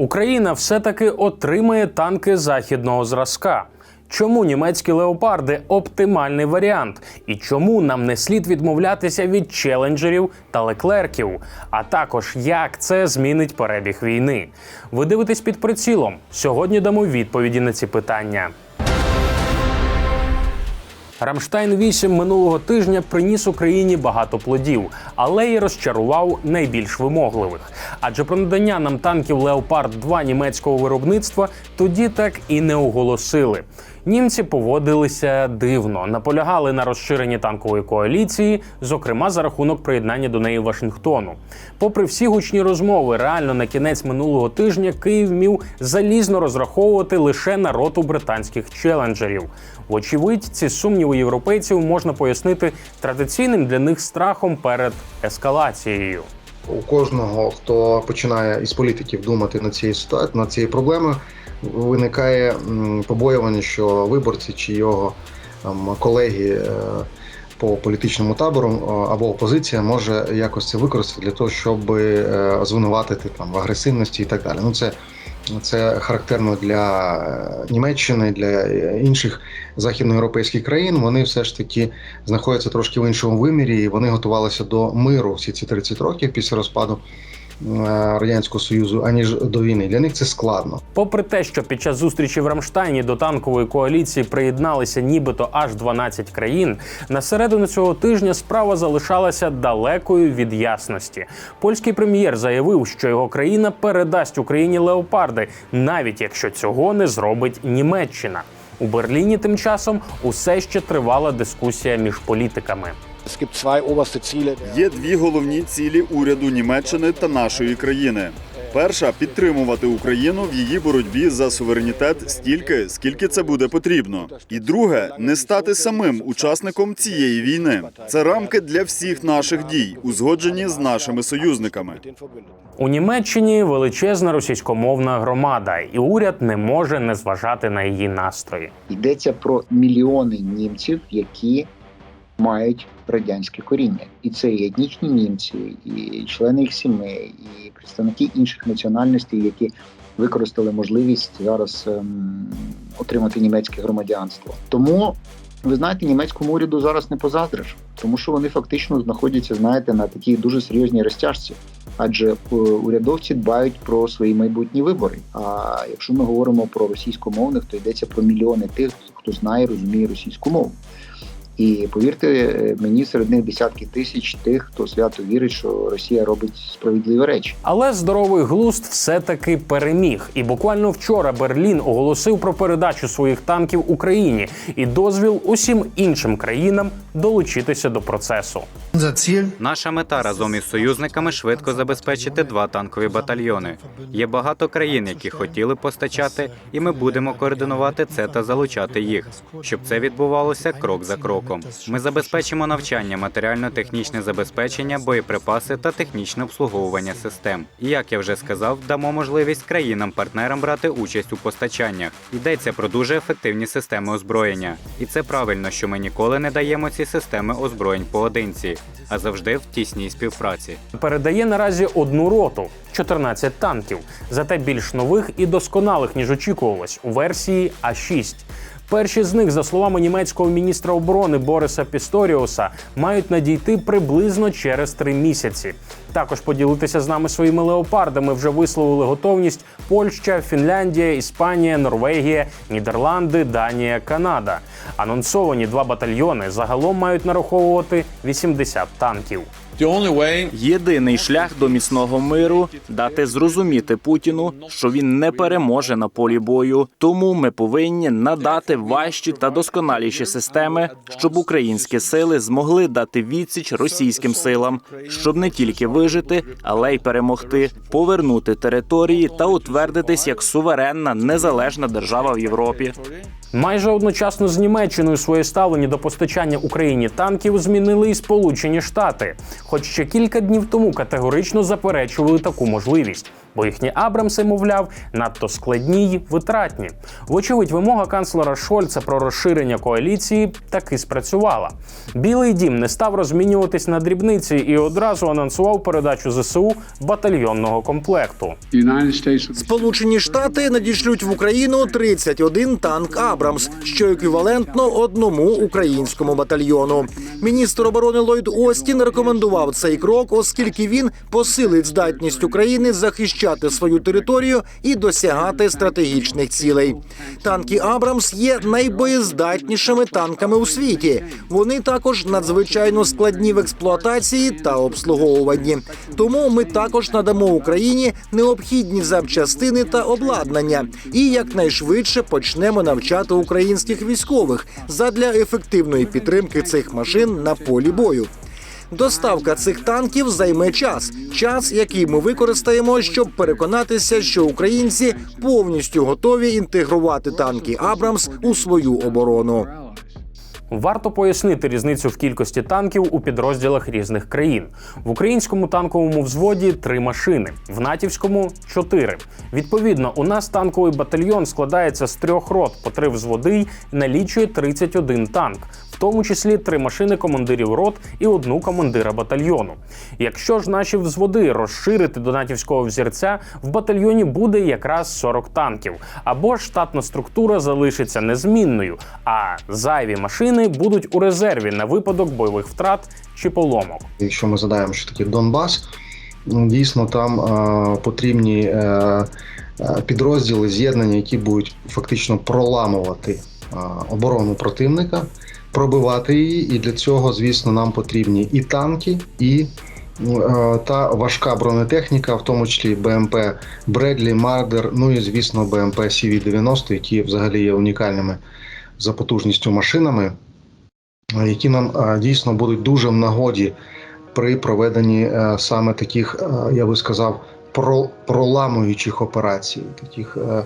Україна все-таки отримає танки західного зразка. Чому німецькі леопарди оптимальний варіант? І чому нам не слід відмовлятися від челенджерів та леклерків? А також як це змінить перебіг війни? Ви дивитесь під прицілом. Сьогодні дамо відповіді на ці питання. Рамштайн 8 минулого тижня приніс Україні багато плодів, але й розчарував найбільш вимогливих. Адже про надання нам танків Леопард 2 німецького виробництва тоді так і не оголосили. Німці поводилися дивно, наполягали на розширенні танкової коаліції, зокрема за рахунок приєднання до неї Вашингтону. Попри всі гучні розмови, реально на кінець минулого тижня Київ міг залізно розраховувати лише на роту британських челенджерів. Вочевидь, ці сумніви європейців можна пояснити традиційним для них страхом перед ескалацією. У кожного, хто починає із політиків думати над цією ситуацією, над цією проблемою, виникає побоювання, що виборці чи його там, колеги е, по політичному табору або опозиція може якось це використати для того, щоб е, звинуватити там в агресивності і так далі. Ну це це характерно для е, Німеччини, для інших західноєвропейських країн. Вони все ж таки знаходяться трошки в іншому вимірі, і вони готувалися до миру всі ці 30 років після розпаду радянського союзу, аніж до війни. Для них це складно. Попри те, що під час зустрічі в Рамштайні до танкової коаліції приєдналися нібито аж 12 країн, на середину цього тижня справа залишалася далекою від ясності. Польський прем'єр заявив, що його країна передасть Україні леопарди, навіть якщо цього не зробить Німеччина. У Берліні тим часом усе ще тривала дискусія між політиками. Є дві головні цілі уряду Німеччини та нашої країни. Перша підтримувати Україну в її боротьбі за суверенітет стільки, скільки це буде потрібно. І друге не стати самим учасником цієї війни. Це рамки для всіх наших дій, узгоджені з нашими союзниками. У Німеччині величезна російськомовна громада, і уряд не може не зважати на її настрої. Йдеться про мільйони німців, які мають радянське коріння, і це і етнічні німці, і члени їх сімей, і представники інших національностей, які використали можливість зараз ем, отримати німецьке громадянство. Тому ви знаєте, німецькому уряду зараз не позаздриш, тому що вони фактично знаходяться, знаєте, на такій дуже серйозній розтяжці. Адже е, урядовці дбають про свої майбутні вибори. А якщо ми говоримо про російськомовних, то йдеться про мільйони тих, хто знає, розуміє російську мову. І повірте мені, серед них десятки тисяч тих, хто свято вірить, що Росія робить справедливі речі. Але здоровий глузд все-таки переміг. І буквально вчора Берлін оголосив про передачу своїх танків Україні і дозвіл усім іншим країнам долучитися до процесу. Наша мета разом із союзниками швидко забезпечити два танкові батальйони. Є багато країн, які хотіли постачати, і ми будемо координувати це та залучати їх, щоб це відбувалося крок за кроком. Ми забезпечимо навчання, матеріально-технічне забезпечення, боєприпаси та технічне обслуговування систем. І як я вже сказав, дамо можливість країнам-партнерам брати участь у постачаннях. Йдеться про дуже ефективні системи озброєння, і це правильно, що ми ніколи не даємо ці системи озброєнь поодинці, а завжди в тісній співпраці. Передає наразі одну роту 14 танків, зате більш нових і досконалих ніж очікувалось у версії А6. Перші з них, за словами німецького міністра оборони Бориса Пісторіуса, мають надійти приблизно через три місяці. Також поділитися з нами своїми леопардами вже висловили готовність Польща, Фінляндія, Іспанія, Норвегія, Нідерланди, Данія, Канада. Анонсовані два батальйони загалом мають нараховувати 80 танків. Єдиний шлях до міцного миру дати зрозуміти Путіну, що він не переможе на полі бою. Тому ми повинні надати важчі та досконаліші системи, щоб українські сили змогли дати відсіч російським силам, щоб не тільки вижити, але й перемогти, повернути території та утвердитись як суверенна незалежна держава в Європі. Майже одночасно з Німеччиною своє ставлення до постачання Україні танків змінили і Сполучені Штати, хоч ще кілька днів тому категорично заперечували таку можливість. Бо їхні Абрамси, мовляв, надто складні й витратні. Вочевидь, вимога канцлера Шольца про розширення коаліції таки спрацювала. Білий дім не став розмінюватись на дрібниці і одразу анонсував передачу ЗСУ батальйонного комплекту. Сполучені Штати надішлють в Україну 31 танк Абрамс, що еквівалентно одному українському батальйону. Міністр оборони Ллойд Остін рекомендував цей крок, оскільки він посилить здатність України захищати свою територію і досягати стратегічних цілей. Танки Абрамс є найбоєздатнішими танками у світі. Вони також надзвичайно складні в експлуатації та обслуговуванні. Тому ми також надамо Україні необхідні запчастини та обладнання і якнайшвидше почнемо навчати українських військових задля ефективної підтримки цих машин на полі бою. Доставка цих танків займе час, час, який ми використаємо, щоб переконатися, що українці повністю готові інтегрувати танки Абрамс у свою оборону. Варто пояснити різницю в кількості танків у підрозділах різних країн. В українському танковому взводі три машини, в натівському чотири. Відповідно, у нас танковий батальйон складається з трьох рот по три взводи й налічує 31 танк, в тому числі три машини командирів рот і одну командира батальйону. Якщо ж наші взводи розширити до натівського взірця, в батальйоні буде якраз 40 танків, або штатна структура залишиться незмінною, а зайві машини будуть у резерві на випадок бойових втрат чи поломок. Якщо ми задаємо, що таке Донбас, ну, дійсно там е, потрібні е, е, підрозділи, з'єднання, які будуть фактично проламувати е, оборону противника, пробивати її. І для цього, звісно, нам потрібні і танки, і е, та важка бронетехніка, в тому числі БМП Бредлі, Мардер, ну і звісно, БМП CV-90, які взагалі є унікальними за потужністю машинами, які нам дійсно будуть дуже в нагоді при проведенні е, саме таких, е, я би сказав, про, проламуючих операцій, таких е,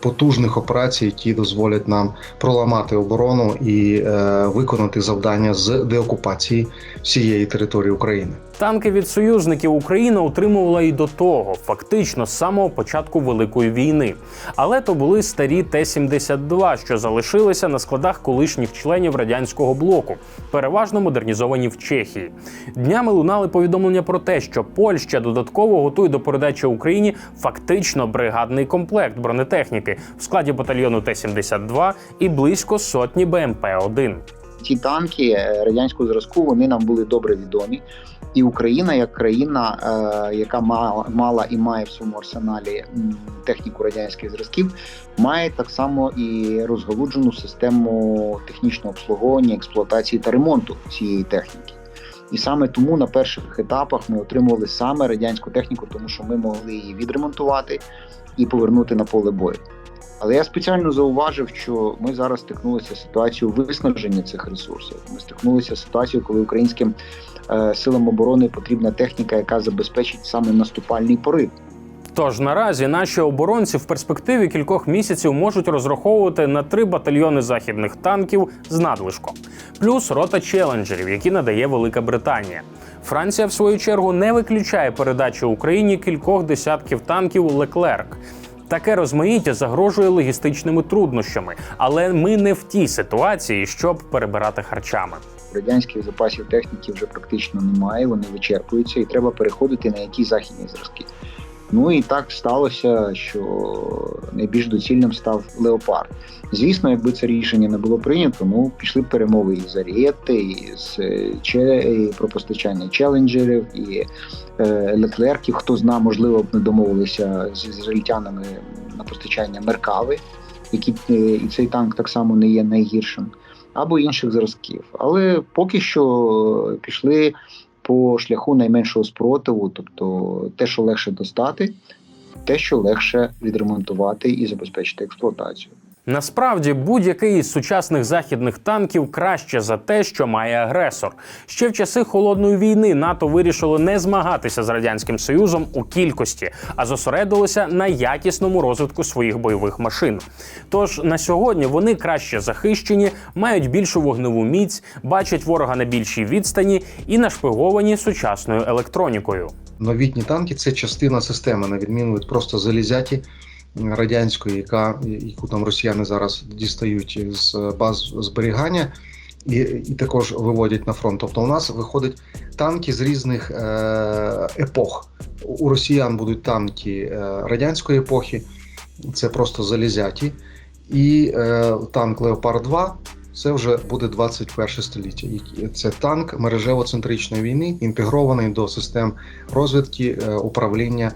потужних операцій, які дозволять нам проламати оборону і виконати завдання з деокупації всієї території України. Танки від союзників Україна отримувала і до того, фактично з самого початку Великої війни. Але то були старі Т-72, що залишилися на складах колишніх членів радянського блоку, переважно модернізовані в Чехії. Днями лунали повідомлення про те, що Польща додатково готує до передачі Україні фактично бригадний комплект бронетехніки в складі батальйону Т-72 і близько сотні БМП-1. Ті танки е, радянського зразку вони нам були добре відомі. І Україна, як країна, е, яка мала, мала і має в своєму арсеналі техніку радянських зразків, має так само і розгалуджену систему технічного обслуговування, експлуатації та ремонту цієї техніки. І саме тому на перших етапах ми отримували саме радянську техніку, тому що ми могли її відремонтувати і повернути на поле бою. Але я спеціально зауважив, що ми зараз стикнулися з ситуацією виснаження цих ресурсів. Ми стикнулися з ситуацією, коли українським е, силам оборони потрібна техніка, яка забезпечить саме наступальний порив. Тож наразі наші оборонці в перспективі кількох місяців можуть розраховувати на три батальйони західних танків з надлишком, плюс рота челенджерів, які надає Велика Британія. Франція, в свою чергу, не виключає передачі Україні кількох десятків танків Леклерк. Таке розмаїття загрожує логістичними труднощами, але ми не в тій ситуації, щоб перебирати харчами. Радянських запасів техніки вже практично немає, вони вичерпуються, і треба переходити на які західні зразки. Ну і так сталося, що найбільш доцільним став леопард. Звісно, якби це рішення не було прийнято, ну пішли б перемови і з Арієти, і з е, і про постачання челенджерів, і е, леклерків. Хто зна, можливо, б не домовилися з ізраїльтянами на постачання меркави, які е, і цей танк так само не є найгіршим, або інших зразків. Але поки що пішли по шляху найменшого спротиву, тобто те, що легше достати, те, що легше відремонтувати і забезпечити експлуатацію. Насправді будь-який із сучасних західних танків краще за те, що має агресор. Ще в часи холодної війни НАТО вирішило не змагатися з радянським союзом у кількості, а зосередилося на якісному розвитку своїх бойових машин. Тож на сьогодні вони краще захищені, мають більшу вогневу міць, бачать ворога на більшій відстані і нашпиговані сучасною електронікою. Новітні танки це частина системи, на відміну від просто залізяті радянської, яка яку там росіяни зараз дістають з баз зберігання. І, і також виводять на фронт. Тобто у нас виходять танки з різних е, епох. У росіян будуть танки е, радянської епохи, це просто залізяті. І е, танк Леопард 2 це вже буде 21 століття. Це танк мережево-центричної війни, інтегрований до систем розвідки, е, управління,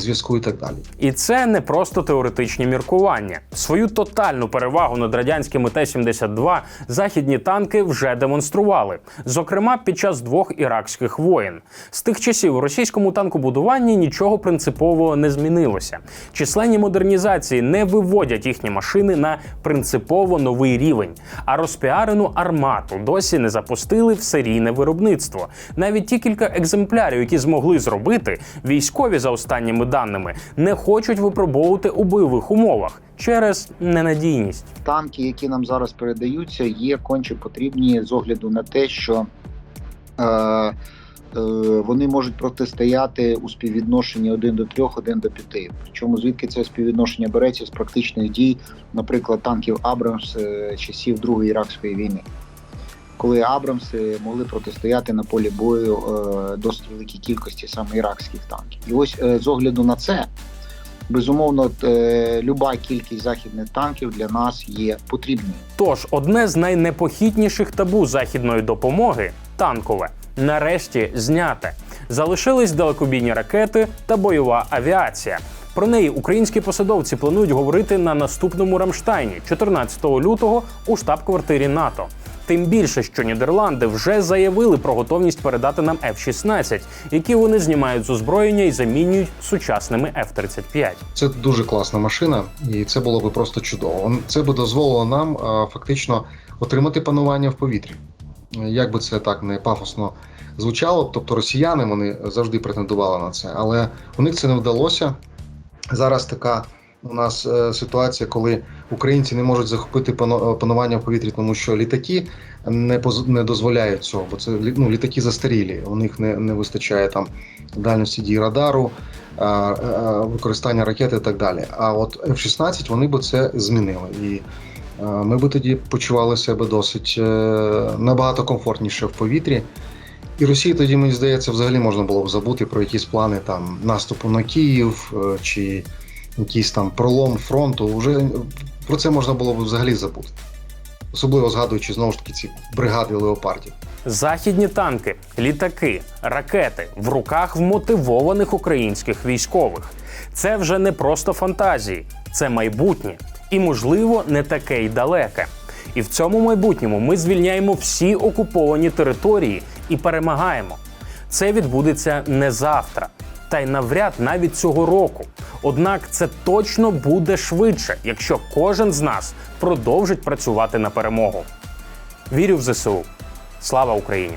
зв'язку і так далі. І це не просто теоретичні міркування. Свою тотальну перевагу над радянськими Т-72 західні танки вже демонстрували, зокрема під час двох іракських воєн. З тих часів у російському танкобудуванні нічого принципового не змінилося. Численні модернізації не виводять їхні машини на принципово новий рівень, а розпіарену армату досі не запустили в серійне виробництво. Навіть ті кілька екземплярів, які змогли зробити, військові за останніми даними не хочуть випробовувати у бойових умовах через ненадійність. танки, які нам зараз передаються, є конче потрібні з огляду на те, що е, е, вони можуть протистояти у співвідношенні 1 до 3, 1 до 5. Причому звідки це співвідношення береться з практичних дій, наприклад, танків Абрамс е, часів Другої Іракської війни. Коли Абрамси могли протистояти на полі бою е, досить великій кількості саме іракських танків. І ось е, з огляду на це, безумовно, е, люба кількість західних танків для нас є потрібною. Тож одне з найнепохитніших табу західної допомоги танкове. Нарешті зняте. Залишились далекобійні ракети та бойова авіація. Про неї українські посадовці планують говорити на наступному Рамштайні 14 лютого у штаб-квартирі НАТО. Тим більше, що Нідерланди вже заявили про готовність передати нам F-16, які вони знімають з озброєння і замінюють сучасними F-35. Це дуже класна машина, і це було би просто чудово. Це би дозволило нам фактично отримати панування в повітрі. Як би це так не пафосно звучало, тобто росіяни вони завжди претендували на це, але у них це не вдалося. Зараз така у нас е, ситуація, коли українці не можуть захопити пано- панування в повітрі, тому що літаки не поз- не дозволяють цього, бо це ну, літаки застарілі. У них не, не вистачає там дальності дії радару, використання ракет і так далі. А от F-16 вони б це змінили. І а, ми би тоді почували себе досить е, набагато комфортніше в повітрі. І Росії тоді, мені здається, взагалі можна було б забути про якісь плани там наступу на Київ е, чи якийсь там пролом фронту. Вже про це можна було б взагалі забути. Особливо згадуючи знову ж таки ці бригади леопардів. Західні танки, літаки, ракети в руках вмотивованих українських військових. Це вже не просто фантазії, це майбутнє і, можливо, не таке й далеке. І в цьому майбутньому ми звільняємо всі окуповані території і перемагаємо. Це відбудеться не завтра, та й навряд навіть цього року. Однак це точно буде швидше, якщо кожен з нас продовжить працювати на перемогу. Вірю в ЗСУ. Слава Україні!